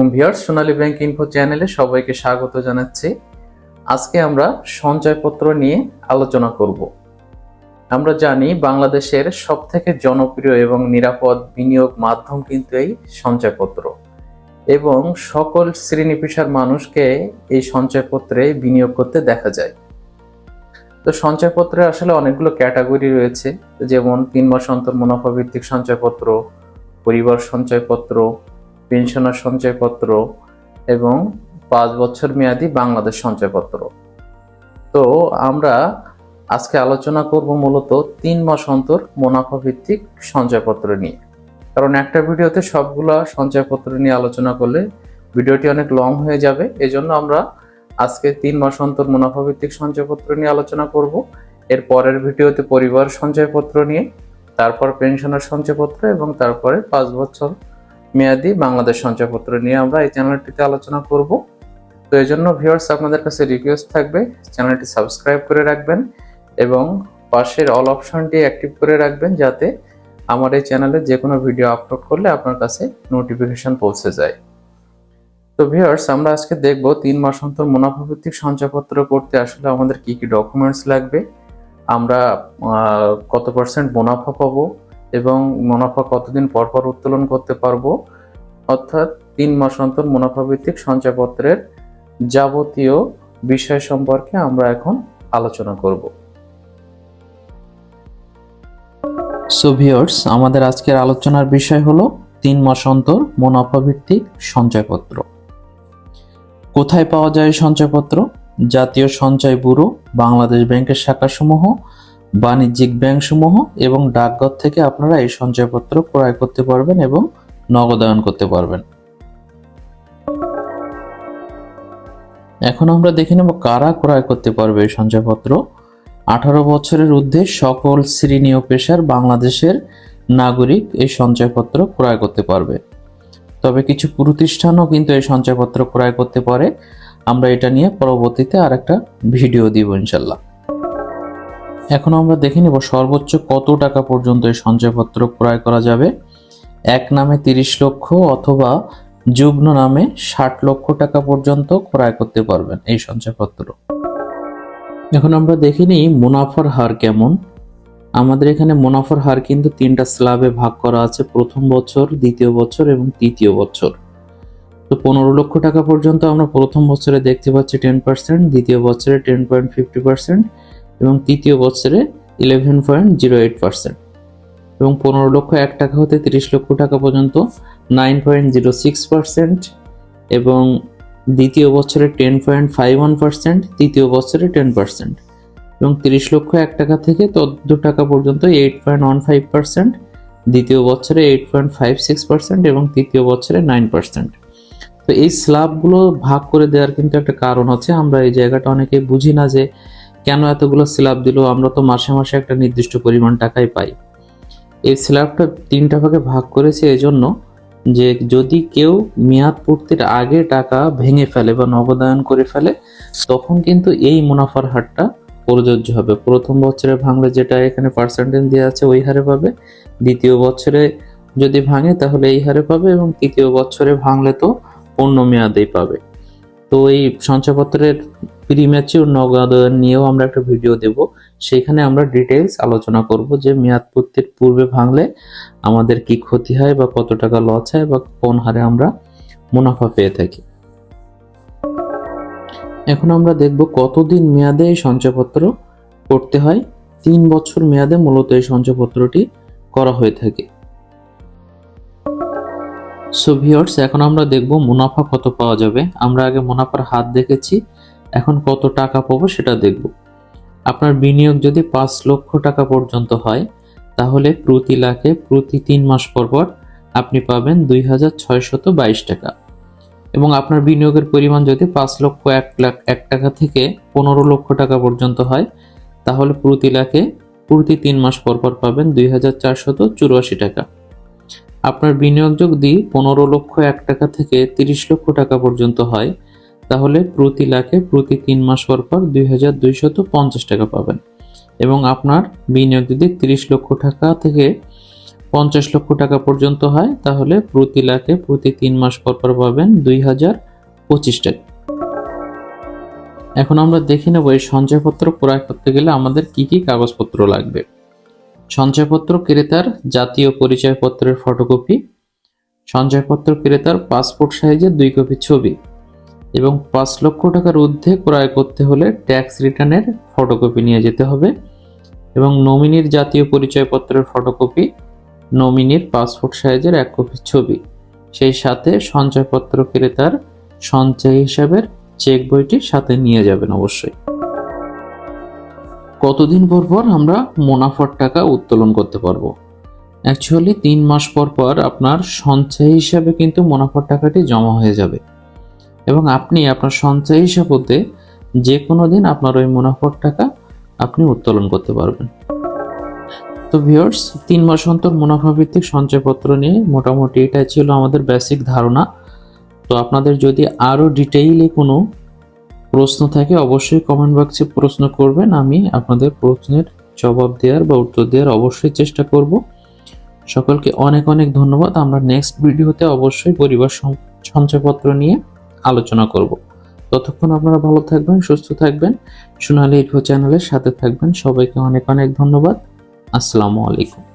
আলাইকুম ভিউয়ার্স, সোনালী bank info চ্যানেলে সবাইকে স্বাগত জানাচ্ছি। আজকে আমরা সঞ্চয়পত্র নিয়ে আলোচনা করব। আমরা জানি বাংলাদেশের সবথেকে জনপ্রিয় এবং নিরাপদ বিনিয়োগ মাধ্যম কিন্তু এই সঞ্চয়পত্র। এবং সকল শ্রেণি পেশার মানুষকে এই সঞ্চয়পত্রে বিনিয়োগ করতে দেখা যায়। তো সঞ্চয়পত্রে আসলে অনেকগুলো ক্যাটাগরি রয়েছে। যেমন তিন মাস অন্তর মুনাফা ভিত্তিক সঞ্চয়পত্র, পরিবার সঞ্চয়পত্র পেনশনার সঞ্চয়পত্র এবং পাঁচ বছর মেয়াদি বাংলাদেশ সঞ্চয়পত্র। তো আমরা আজকে আলোচনা করব মূলত তিন মাস অন্তর মুনাফা ভিত্তিক সঞ্চয়পত্র নিয়ে। কারণ একটা ভিডিওতে সবগুলা সঞ্চয়পত্র নিয়ে আলোচনা করলে ভিডিওটি অনেক লং হয়ে যাবে, এজন্য আমরা আজকে তিন মাস অন্তর মুনাফা ভিত্তিক সঞ্চয়পত্র নিয়ে আলোচনা করব। এর পরের ভিডিওতে পরিবার সঞ্চয়পত্র নিয়ে, তারপর পেনশনের সঞ্চয়পত্র এবং তারপরে পাঁচ বছর মেয়াদি বাংলাদেশ সঞ্চয়পত্র নিয়ে আমরা এই চ্যানেলটিতে আলোচনা করব। তো এই জন্য ভিউয়ার্স আপনাদের কাছে রিকোয়েস্ট থাকবে, চ্যানেলটি সাবস্ক্রাইব করে রাখবেন এবং পাশের অল অপশনটি অ্যাক্টিভ করে রাখবেন যাতে আমার এই চ্যানেলে যে কোনো ভিডিও আপলোড করলে আপনার কাছে নোটিফিকেশন পৌঁছে যায়। তো ভিউয়ার্স আমরা আজকে দেখব তিন মাস অন্তর মুনাফা ভিত্তিক সঞ্চয়পত্র করতে আসলে আমাদের কি কি ডকুমেন্টস লাগবে, আমরা কত পার্সেন্ট মুনাফা পাবো এবং মুনাফা কতদিন পর পর উত্তোলন করতে পারব? অর্থাৎ তিন মাস অন্তর মুনাফা ভিত্তিক সঞ্চয়পত্রের যাবতীয় বিষয় সম্পর্কে আমরা এখন আলোচনা করব। সো ভিউয়ার্স আমাদের আজকের আলোচনার বিষয় হলো তিন মাস অন্তর মুনাফা ভিত্তিক সঞ্চয়পত্র। কোথায় পাওয়া যায় সঞ্চয়পত্র? জাতীয় সঞ্চয় ব্যুরো, বাংলাদেশ ব্যাংকের শাখাসমূহ বাণিজ্যিক ব্যাংকসমূহ এবং ডাকঘর থেকে আপনারা এই সঞ্চয়পত্র ক্রয় করতে পারবেন এবং নগদায়ন করতে পারবেন। এখন আমরা দেখে নেব কারা ক্রয় করতে পারবে এই সঞ্চয়পত্র। আঠারো বছরের ঊর্ধ্বে সকল শ্রেণি ও পেশার বাংলাদেশের নাগরিক এই সঞ্চয়পত্র ক্রয় করতে পারবে। তবে কিছু প্রতিষ্ঠানও কিন্তু এই সঞ্চয়পত্র ক্রয় করতে পারে। আমরা এটা নিয়ে পরবর্তীতে আর একটা ভিডিও দিব ইনশাল্লাহ এখন আমরা দেখে নেব সর্বোচ্চ কত টাকা পর্যন্ত এই সঞ্চয়পত্র ক্রয় করা যাবে? এক নামে তিরিশ লক্ষ অথবা যুগ্ম নামে ষাট লক্ষ টাকা পর্যন্ত ক্রয় করতে পারবেন এই সঞ্চয়পত্র। এখন আমরা দেখে নিই মুনাফার হার কেমন। আমাদের এখানে মুনাফার হার কিন্তু তিনটা স্ল্যাবে ভাগ করা আছে, প্রথম বছর, দ্বিতীয় বছর এবং তৃতীয় বছর। তো পনেরো লক্ষ টাকা পর্যন্ত আমরা প্রথম বছরে দেখতে পাচ্ছি টেন পার্সেন্ট দ্বিতীয় বছরে টেন পয়েন্ট ফিফটি পার্সেন্ট এবং তৃতীয় বছরে eleven point zero eight percent এবং পনেরো লক্ষ এক টাকা হতে তিরিশ লক্ষ টাকা পর্যন্ত nine point zero six percent এবং দ্বিতীয় বছরে ten point five one percent তৃতীয় বছরে টেন পার্সেন্ট এবং তিরিশ লক্ষ এক টাকা থেকে চোদ্দ টাকা পর্যন্ত eight point one five percent দ্বিতীয় বছরে eight point five six percent এবং তৃতীয় বছরে নাইন পার্সেন্ট তো এই স্ল্যাবগুলো ভাগ করে দেওয়ার কিন্তু একটা কারণ হচ্ছে আমরা এই জায়গাটা অনেকে বুঝি না যে কেন এতগুলো স্ল্যাব দিল? আমরা তো মাসে মাসে একটা নির্দিষ্ট পরিমাণ টাকাই পাই। এই স্ল্যাবটা তিনটা ভাগে ভাগ করেছে এজন্য যে যদি কেউ মেয়াদ পূর্তির আগে টাকা ভেঙে ফেলে বা নগদায়ন করে ফেলে, তখন কিন্তু এই মুনাফার হারটা প্রযোজ্য হবে। প্রথম বছরে ভাঙলে যেটা এখানে পার্সেন্টেজ দেওয়া আছে, ওই হারে পাবে। দ্বিতীয় বছরে যদি ভাঙে, তাহলে এই হারে পাবে এবং তৃতীয় বছরে ভাঙলে তো পূর্ণ মেয়াদেই পাবে। তো এই সঞ্চয়পত্রের প্রিম্যাচিউর নগদায়ন নিয়েও আমরা একটা ভিডিও দেব। সেখানে আমরা ডিটেলস আলোচনা করব যে মেয়াদ পূর্তির পূর্বে ভাঙলে আমাদের কি ক্ষতি হয় বা কত টাকা লস হয় বা কোন হারে আমরা মুনাফা পেয়ে থাকি। এখন আমরা দেখব কতদিন মেয়াদে এই সঞ্চয়পত্র করতে হয়। তিন বছর মেয়াদে মূলত এই সঞ্চয়পত্রটি করা হয়ে থাকে। সো এখন আমরা দেখব মুনাফা কত পাওয়া যাবে। আমরা আগে মুনাফার হাত দেখেছি। এখন কত টাকা পাবো সেটা দেখব। আপনার বিনিয়োগ যদি পাঁচ লক্ষ টাকা পর্যন্ত হয়, তাহলে প্রতি লাখে প্রতি তিন মাস পর পর আপনি পাবেন দুই হাজার ছয়শত বাইশ টাকা। এবং আপনার বিনিয়োগের পরিমাণ যদি পাঁচ লক্ষ এক লাখ এক টাকা থেকে পনেরো লক্ষ টাকা পর্যন্ত হয়, তাহলে প্রতি লাখে প্রতি তিন মাস পর পর পাবেন দুই হাজার চারশত চুরাশি টাকা। আপনার বিনিয়োগ যদি পনেরো লক্ষ এক টাকা থেকে তিরিশ লক্ষ টাকা পর্যন্ত হয় তাহলে প্রতি লাখে প্রতি তিন মাস পর পর দুই হাজার পঞ্চাশ টাকা পাবেন। এবং আপনার বিনিয়োগ যদি তিরিশ লক্ষ টাকা থেকে পঞ্চাশ লক্ষ টাকা পর্যন্ত হয়, তাহলে প্রতি লাখে প্রতি তিন মাস পর পর পাবেন দুই হাজার পঁচিশ টাকা। এখন আমরা দেখে নেব এই সঞ্চয়পত্র ক্রয় করতে গেলে আমাদের কি কি কাগজপত্র লাগবে। সঞ্চয়পত্র ক্রেতার জাতীয় পরিচয়পত্রের ফটোকপি, সঞ্চয়পত্র ক্রেতার পাসপোর্ট সাইজের দুই কপি ছবি এবং পাঁচ লক্ষ টাকার ঊর্ধ্বে ক্রয় করতে হলে ট্যাক্স রিটার্নের ফটোকপি নিয়ে যেতে হবে এবং নমিনির জাতীয় পরিচয়পত্রের ফটোকপি নমিনির পাসপোর্ট সাইজের এক কপি ছবি। সেই সাথে সঞ্চয়পত্র ক্রেতার সঞ্চয় হিসাবের চেক বইটি সাথে নিয়ে যাবেন অবশ্যই। কতদিন পর পর আমরা মুনাফার টাকা উত্তোলন করতে পারব? অ্যাকচুয়ালি তিন মাস পর পর আপনার সঞ্চয় হিসাবে কিন্তু মুনাফার টাকাটি জমা হয়ে যাবে। এবং আপনি আপনার সঞ্চয় হিসাব হতে যে কোনো দিন আপনার ওই মুনাফার টাকা আপনি উত্তোলন করতে পারবেন। তো ভিউয়ার্স তিন মাস অন্তর মুনাফা ভিত্তিক সঞ্চয়পত্র নিয়ে মোটামুটি এটা ছিল আমাদের বেসিক ধারণা। তো আপনাদের যদি আরও ডিটেইলে কোনো প্রশ্ন থাকে, অবশ্যই কমেন্ট বক্সে প্রশ্ন করবেন। আমি আপনাদের প্রশ্নের জবাব দেওয়ার বা উত্তর দেওয়ার অবশ্যই চেষ্টা করব। সকলকে অনেক অনেক ধন্যবাদ। আমরা নেক্সট ভিডিওতে অবশ্যই পরিবার সঞ্চয়পত্র নিয়ে আলোচনা করব। ততক্ষণ আপনারা ভালো থাকবেন, সুস্থ থাকবেন। সোনালী ইনফো চ্যানেলের সাথে থাকবেন। সবাইকে অনেক অনেক ধন্যবাদ। আসসালামু আলাইকুম।